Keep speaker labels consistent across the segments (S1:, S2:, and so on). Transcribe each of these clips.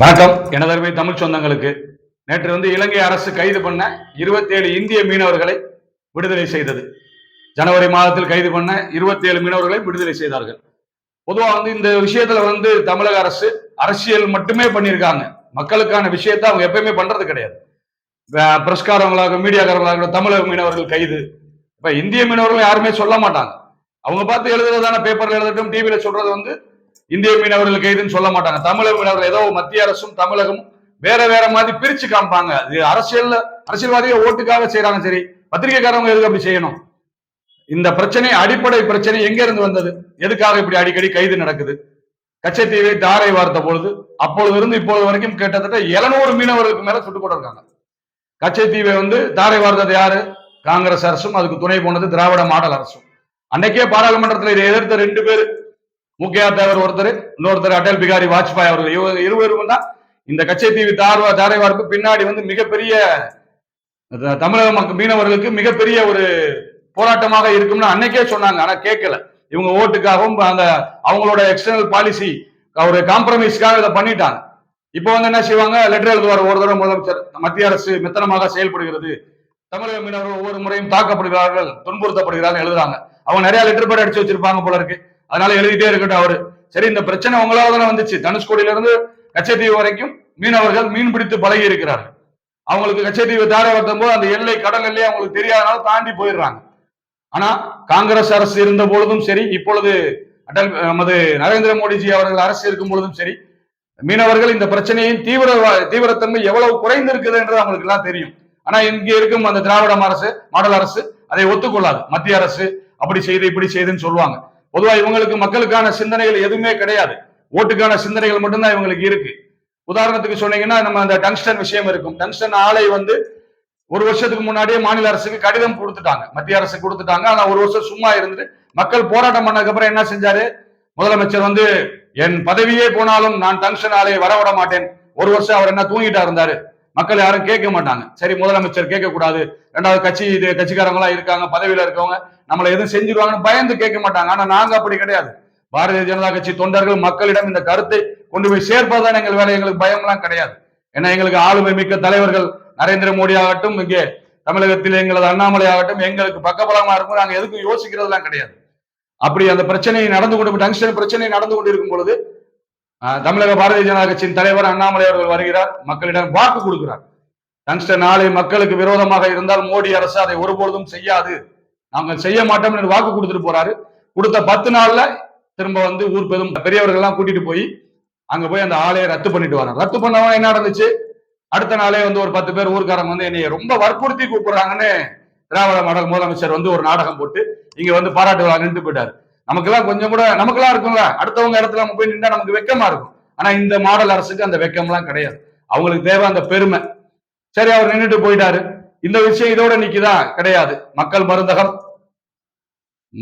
S1: வணக்கம். எனதருமை தமிழ் சொந்தங்களுக்கு நேற்று வந்து இலங்கை அரசு கைது பண்ண 27 இந்திய மீனவர்களை விடுதலை செய்தது. ஜனவரி மாதத்தில் கைது பண்ண 27 மீனவர்களை விடுதலை செய்தார்கள். பொதுவாக வந்து இந்த விஷயத்துல வந்து தமிழக அரசு அரசியல் மட்டுமே பண்ணியிருக்காங்க. மக்களுக்கான விஷயத்தை அவங்க எப்பயுமே பண்றது கிடையாது. பிரஸ்காரங்களாக மீடியாக்காரங்களாக தமிழக மீனவர்கள் கைது. இப்ப இந்திய மீனவர்கள் யாருமே சொல்ல மாட்டாங்க. அவங்க பார்த்து எழுதுறதான பேப்பர்ல எழுதட்டும் டிவியில சொல்றது வந்து இந்திய மீனவர்கள் கைதுன்னு சொல்ல மாட்டாங்க. தமிழக மீனவர்கள் ஏதோ மத்திய அரசும் தமிழகமும் வேற வேற மாதிரி பிரிச்சு காமிப்பாங்க. இது அரசியல்ல அரசியல்வாதிகள் ஓட்டுக்காக செய்யறாங்க சரி. பத்திரிகைக்காரங்க எதுக்கு அப்படி செய்யணும்? இந்த பிரச்சனை அடிப்படை பிரச்சனை எங்க இருந்து வந்தது? எதுக்காக இப்படி அடிக்கடி கைது நடக்குது? கச்சத்தீவை தாரை வார்த்த பொழுது அப்பொழுது இருந்து இப்பொழுது வரைக்கும் கிட்டத்தட்ட 700 மீனவர்களுக்கு மேல சுட்டுக் கொண்டிருக்காங்க. கச்சத்தீவை வந்து தாரை வார்த்தது யாரு? காங்கிரஸ் அரசும் அதுக்கு துணை போனது திராவிட மாடல் அரசும். அன்னைக்கே பாராளுமன்றத்தில் இதை எதிர்த்த ரெண்டு பேர் முக்கியா தேவர் ஒருத்தர் இன்னொருத்தர் அடல் பிகாரி வாஜ்பாய் அவர்கள். இவங்க இருவரும் தான் இந்த கச்சைத்தீவு தார்வா தாரைவாருக்கு பின்னாடி வந்து மிகப்பெரிய தமிழக மக்கள் மீனவர்களுக்கு மிகப்பெரிய ஒரு போராட்டமாக இருக்கும்னு அன்னைக்கே சொன்னாங்க. ஆனா கேட்கல. இவங்க ஓட்டுக்காகவும் அந்த அவங்களோட எக்ஸ்டர்னல் பாலிசி ஒரு காம்ப்ரமைஸ்க்காக இதை பண்ணிட்டாங்க. இப்போ வந்து என்ன செய்வாங்க? லெட்டர் எழுதுவார். ஒரு தடவை முதலமைச்சர் மத்திய அரசு மெத்தனமாக செயல்படுகிறது. தமிழக மீனவர்கள் ஒவ்வொரு முறையும் தாக்கப்படுகிறார்கள் துன்புறுத்தப்படுகிறார்கள் எழுதுறாங்க. அவங்க நிறைய லெட்டர் பேட் அடிச்சு வச்சிருப்பாங்க போல இருக்கு. அதனால எழுதிட்டே இருக்கட்டும் அவரு. சரி இந்த பிரச்சனை உங்களால தானே வந்துச்சு. தனுஷ்கோடியில இருந்து கச்சத்தீவு வரைக்கும் மீனவர்கள் மீன் பிடித்து பழகி இருக்கிறார்கள் அவங்களுக்கு கச்சத்தீவு தாரை வர்த்தும் போது அந்த எல்லை கடல் எல்லை அவங்களுக்கு தெரியாதனால தாண்டி போயிடுறாங்க. ஆனா காங்கிரஸ் அரசு இருந்த பொழுதும் சரி இப்பொழுது அடல் நமது நரேந்திர மோடிஜி அவர்கள் அரசு இருக்கும் பொழுதும் சரி மீனவர்கள் இந்த பிரச்சனையின் தீவிர தீவிரத்தன்மை எவ்வளவு குறைந்து இருக்குது என்று அவங்களுக்கு எல்லாம் தெரியும். ஆனா இங்க இருக்கும் அந்த திராவிடம் அரசு மாடல் அரசு அதை ஒத்துக்கொள்ளாது. மத்திய அரசு அப்படி செய்து இப்படி செய்துன்னு சொல்லுவாங்க. பொதுவா இவங்களுக்கு மக்களுக்கான சிந்தனைகள் எதுவுமே கிடையாது. ஓட்டுக்கான சிந்தனைகள் மட்டும்தான் இவங்களுக்கு இருக்கு. உதாரணத்துக்கு சொன்னீங்கன்னா நம்ம அந்த டங்ஸ்டன் விஷயம் இருக்கும். டங்ஸ்டன் ஆலை வந்து ஒரு வருஷத்துக்கு முன்னாடியே மாநில அரசுக்கு கடிதம் கொடுத்துட்டாங்க. மத்திய அரசு கொடுத்துட்டாங்க. ஆனா ஒரு வருஷம் சும்மா இருந்துட்டு மக்கள் போராட்டம் பண்ணதுக்கு அப்புறம் என்ன செஞ்சாரு? முதலமைச்சர் வந்து என் பதவியே போனாலும் நான் டங்ஸ்டன் ஆலையை வரவிட மாட்டேன். ஒரு வருஷம் அவர் என்ன தூங்கிட்டா இருந்தாரு? மக்கள் யாரும் கேட்க மாட்டாங்க. சரி முதலமைச்சர் கேட்க கூடாது ரெண்டாவது கட்சி இது கட்சிக்காரங்களா இருக்காங்க பதவியில இருக்கவங்க நம்மளை எதுவும் செஞ்சிருவாங்கன்னு பயந்து கேட்க மாட்டாங்க. ஆனா நாங்க அப்படி கிடையாது. பாரதிய ஜனதா கட்சி தொண்டர்கள் மக்களிடம் இந்த கருத்தை கொண்டு போய் சேர்ப்பதுதான் எங்கள் வேலை. எங்களுக்கு பயம்லாம் கிடையாது. ஏன்னா எங்களுக்கு ஆளுமை மிக்க தலைவர்கள் நரேந்திர மோடி ஆகட்டும் இங்கே தமிழகத்தில் எங்களது அண்ணாமலை ஆகட்டும் எங்களுக்கு பக்கபலமா இருக்கும். நாங்க எதுக்கும் யோசிக்கிறதுலாம் கிடையாது. அப்படி அந்த பிரச்சனை நடந்து கொண்டு டங்ஸ்டன் பிரச்சனை நடந்து கொண்டு இருக்கும் பொழுது தமிழக பாரதிய ஜனதா கட்சியின் தலைவர் அண்ணாமலை அவர்கள் வருகிறார். மக்களிடம் வாக்கு கொடுக்கிறார். டங்ஸ்டன் நாளை மக்களுக்கு விரோதமாக இருந்தால் மோடி அரசு அதை ஒருபொழுதும் செய்யாது. நாங்கள் செய்ய மாட்டோம் என்று வாக்கு கொடுத்துட்டு போறாரு. கொடுத்த பத்து நாள்ல திரும்ப வந்து ஊர் பெரும் பெரியவர்கள் எல்லாம் கூட்டிட்டு போய் அங்க போய் அந்த ஆலையை ரத்து பண்ணிட்டு வராங்க ரத்து பண்ணவன் என்ன நடந்துச்சு? அடுத்த நாளே வந்து ஒரு பத்து பேர் ஊர்க்காரங்க வந்து என்னைய ரொம்ப வற்புறுத்தி கூப்பிடுறாங்கன்னு திராவிட மாடல் முதலமைச்சர் வந்து ஒரு நாடகம் போட்டு இங்க வந்து பாராட்டு விழா நின்று போயிட்டாரு. நமக்கெல்லாம் கொஞ்சம் கூட நமக்கெல்லாம் இருக்கும்ல. அடுத்தவங்க இடத்துல நம்ம போய் நின்றா நமக்கு வெக்கமா இருக்கும். ஆனா இந்த மாடல் அரசுக்கு அந்த வெக்கம்லாம் கிடையாது. அவங்களுக்கு தேவை அந்த பெருமை. சரி அவர் நின்றுட்டு போயிட்டாரு. இந்த விஷயம் இதோட நிக்குதா? கிடையாது. மக்கள் மருந்தகம்.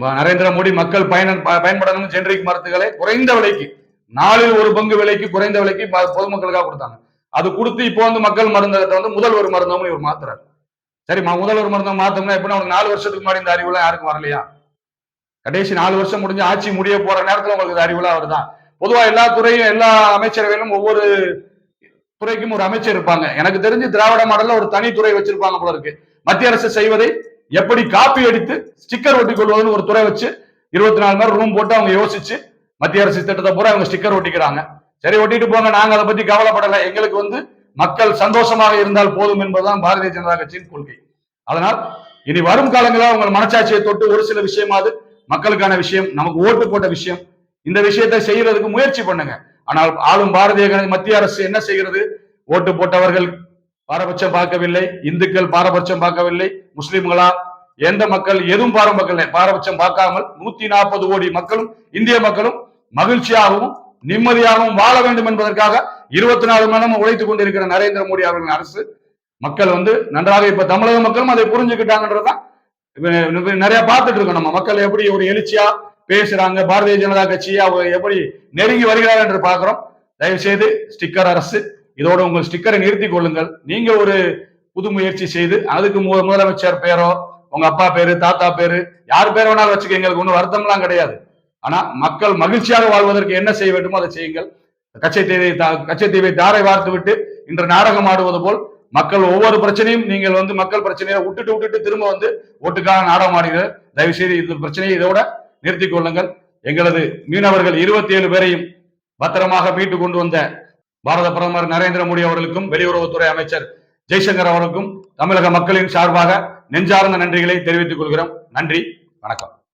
S1: நரேந்திர மோடி மக்கள் பயன ப- பயன்படணும் ஜென்ரிக் மருந்துகளை குறைந்த விலைக்கு நாலில் ஒரு பங்கு விலைக்கு குறைந்த விலைக்கு பொதுமக்களுக்காக கொடுத்தாங்க. அது கொடுத்து இப்போ வந்து மக்கள் மருந்தகத்தை வந்து முதல் ஒரு மருந்தகம்னு இவர் மாத்துறாரு. சரி முதல் முதல்வர் மருந்தகம் மாத்தோம்னா எப்படின்னா ஒரு நாலு வருஷத்துக்கு முன்னாடி இந்த அறிவுலாம் யாருக்கும் வரலையா? கடைசி நாலு வருஷம் முடிஞ்சு ஆட்சி முடிய போற நேரத்துல உங்களுக்கு இந்த அறிவுலாம் வருதான் பொதுவா எல்லா துறையும் எல்லா அமைச்சரவையிலும் ஒவ்வொரு துறைக்கும் ஒரு அமைச்சர் இருப்பாங்க. எனக்கு தெரிஞ்சு திராவிட மாடல்ல ஒரு தனித்துறை வச்சிருப்பாங்க போல இருக்கு. மத்திய அரசு செய்வதை எப்படி காப்பி அடித்து ஸ்டிக்கர் ஒட்டிக் கொள்வதுன்னு ஒரு துறை வச்சு இருபத்தி நாலு மணி ரூம் போட்டு அவங்க யோசிச்சு மத்திய அரசு திட்டத்தை பூரா அவங்க ஸ்டிக்கர் ஒட்டிக்கிறாங்க. சரி ஒட்டிட்டு போங்க. நாங்க அதை பத்தி கவலைப்படல. எங்களுக்கு வந்து மக்கள் சந்தோஷமாக இருந்தால் போதும் என்பதுதான் பாரதிய ஜனதா கட்சியின் கொள்கை. அதனால் இனி வரும் காலங்களில் உங்கள் மனசாட்சியை தொட்டு ஒரு சில விஷயமாவது மக்களுக்கான விஷயம் நமக்கு ஓட்டு போட்ட விஷயம். இந்த விஷயத்தை செய்யறதுக்கு முயற்சி பண்ணுங்க. ஆனால் ஆளும் பாரதிய மத்திய அரசு என்ன செய்கிறது? ஓட்டு போட்டவர்கள் பாரபட்சம் பார்க்கவில்லை இந்துக்கள் பாரபட்சம் பார்க்கவில்லை முஸ்லிம்களா? எந்த மக்கள் எதுவும் பாரம்பரிய பாரபட்சம் பார்க்காமல் நூத்தி நாற்பது கோடி மக்களும் இந்திய மக்களும் மகிழ்ச்சியாகவும் நிம்மதியாகவும் வாழ வேண்டும் என்பதற்காக இருபத்தி நாலு மணி நேரம் உழைத்துக் கொண்டிருக்கிற நரேந்திர மோடி அவர்களின் அரசு. மக்கள் வந்து நன்றாக இப்ப தமிழக மக்களும் அதை புரிஞ்சுக்கிட்டாங்கன்றதுதான் இப்ப நிறைய பார்த்துட்டு இருக்கோம் நம்ம மக்கள் எப்படி ஒரு எழுச்சியா பேசுறாங்க பாரதிய ஜனதா கட்சி அவங்க எப்படி நெருங்கி வருகிறார் என்று பார்க்கிறோம். தயவு செய்து ஸ்டிக்கர் அரசு இதோட உங்கள் ஸ்டிக்கரை நிறுத்திக் கொள்ளுங்கள். நீங்க ஒரு புது முயற்சி செய்து அதுக்கு முதலமைச்சர் பேரோ உங்க அப்பா பேரு தாத்தா பேரு யார் பேர் வேணாலும் வச்சுக்க எங்களுக்கு ஒன்றும் வருத்தம்லாம் கிடையாது. ஆனா மக்கள் மகிழ்ச்சியாக வாழ்வதற்கு என்ன செய்ய வேண்டுமோ அதை செய்யுங்கள். கச்சைத்தீவை தா- தீவை தாரை வார்த்து விட்டு இன்று நாடகம் ஆடுவது போல் மக்கள் ஒவ்வொரு பிரச்சனையும் நீங்கள் வந்து மக்கள் பிரச்சனையை விட்டுட்டு விட்டுட்டு திரும்ப வந்து ஓட்டுக்காக நாடமாடுகிற தயவு செய்து இந்த பிரச்சனையை இதோட நிறுத்திக் கொள்ளுங்கள். எங்களது மீனவர்கள் இருபத்தி ஏழு பேரையும் பத்திரமாக மீட்டு கொண்டு வந்த பாரத பிரதமர் நரேந்திர மோடி அவர்களுக்கும் வெளியுறவுத்துறை அமைச்சர் ஜெய்சங்கர் அவர்களுக்கும் தமிழக மக்களின் சார்பாக நெஞ்சார்ந்த நன்றிகளை தெரிவித்துக் கொள்கிறோம். நன்றி வணக்கம்.